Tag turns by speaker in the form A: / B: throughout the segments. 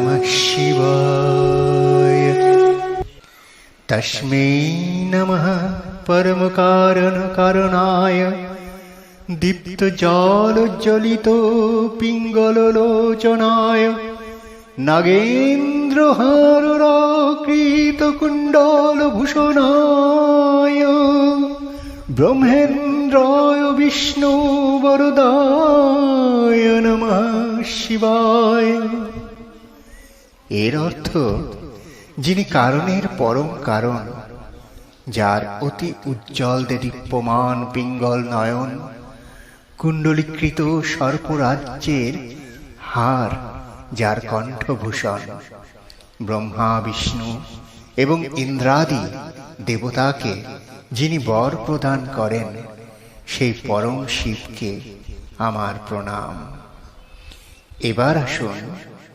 A: नमः शिवाय। तस्मै नमः परमकारणकारणाय। দীপ্তজলজ্জ্বলিত পিঙ্গললোচনায় নাগেন্দ্রহারকৃতকুণ্ডলভূষণায় ব্রহ্মেন্দ্রায় বিষ্ণু বরদায় নমঃ শিবায় এর অর্থ যিনি কারণের পরম কারণ, যার অতি উজ্জ্বল দীপ্যমান পিঙ্গল নয়ন, কুণ্ডলীকৃত সর্পরাজ্যের হার, যার কণ্ঠভূষণ, ব্রহ্মা, বিষ্ণু এবং ইন্দ্রাদি দেবতাকে যিনি বর প্রদান করেন, সেই পরম শিবকে আমার প্রণাম। এবার আসুন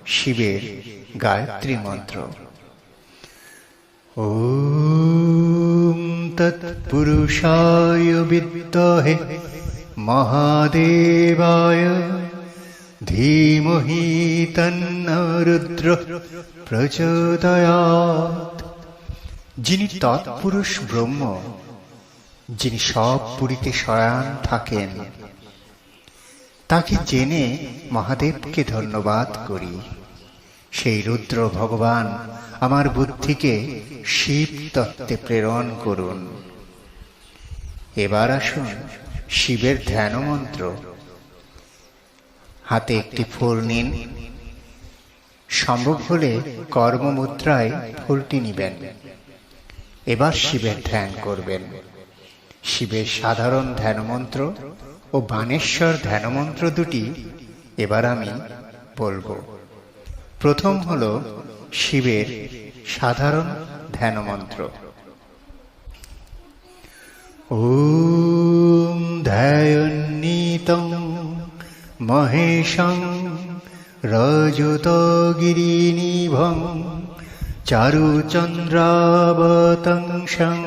A: শিবের গায়ত্রী মন্ত্র। ও তৎপুরুষায় বিদ্যহে মহাদেবায় ধীমহি তন্ন রুদ্র যিনি তৎপুরুষ ব্রহ্ম, যিনি সব পুরীতে শয়ান থাকেন তাকে জেনে মহাদেবকে ধন্যবাদ করি। সেই রুদ্র ভগবান আমার বুদ্ধিকে শিব তত্ত্বে প্রেরণ করুন। এবার আসুন শিবের ধ্যান মন্ত্র হাতে একটি ফুল নিন। সম্ভব হলে কর্মমুদ্রায় ফুলটি নিবেন। এবার শিবের ধ্যান করবেন। শিবের সাধারণ ধ্যানমন্ত্র ও বানেশ্বর ধ্যানমন্ত্র দুটি এবার আমি বলব। প্রথম হল শিবের সাধারণ ধ্যানমন্ত্র। ওম ধ্যায়ন্নীতং মহেশং রজতগিরিনিভং চারুচন্দ্রাবতংশং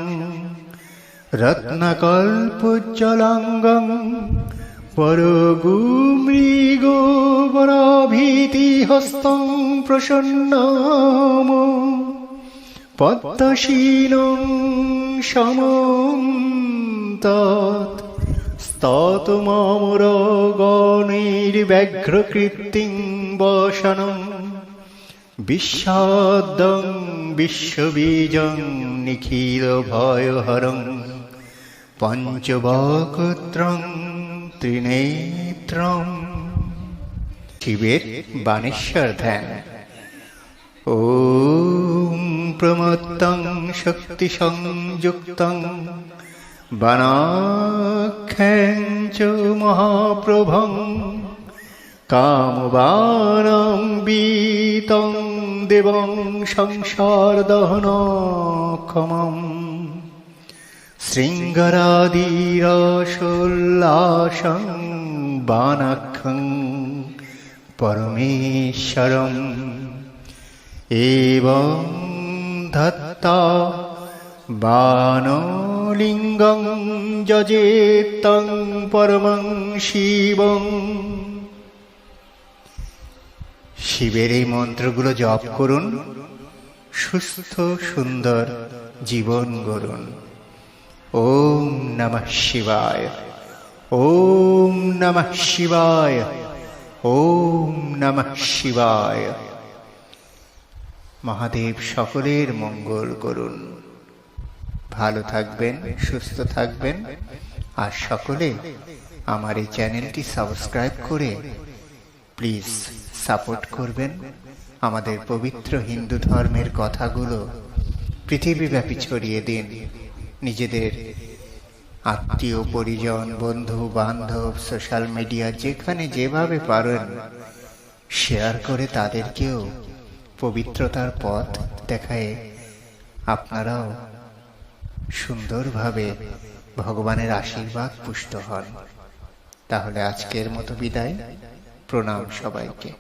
A: রত্নকল্পোজ্জ্বলাঙ্গং পরগুমৃগোবরাভীতিহস্तं প্রসন্নম পদ্মশীलं সমं তৎ স্ততমামরগণৈর্ব্যাঘ্রকৃত্তিং বসনম বিশ্বদং বিশ্ববীজং নিখিল ভয়হরং পঞ্চবক্ত্রং ত্রিনেত্রম শিবের বাণেশ্বর ধ্যান ওম প্রমত্তং শক্তি সংযুক্তং বানাখ্যাং চ মহাপ্রভং। কামবানং বীতং দেবং সংসার দহনক্ষমম শৃঙ্গরাদিরসোল্লাসং বানাক্ষং পরমেশ্বরম। এবং ধত্তা বানলিঙ্গং যজেত্তং পরমং শিবং। শিবের এই মন্ত্রগুলো জপ করুন। সুস্থ, সুন্দর জীবন গড়ুন। ওম নমঃ শিবায়। ওম নমঃ শিবায়। ওম নমঃ শিবায়। মহাদেব সকলের মঙ্গল করুন। ভালো থাকবেন, সুস্থ থাকবেন। আর সকলে আমার এই চ্যানেলটি সাবস্ক্রাইব করে প্লিজ সাপোর্ট করবেন। আমাদের পবিত্র হিন্দু ধর্মের কথাগুলো পৃথিবীব্যাপী ছড়িয়ে দিন। নিজেদের আত্মীয়, পরিজন, বন্ধু, বান্ধব, সোশ্যাল মিডিয়া, যেখানে যেভাবে পারেন, শেয়ার করে তাদেরকেও পবিত্রতার পথ দেখায় আপনারাও সুন্দরভাবে ভগবানের আশীর্বাদ পুষ্ট হন। তাহলে আজকের মতো বিদায়। প্রণাম সবাইকে।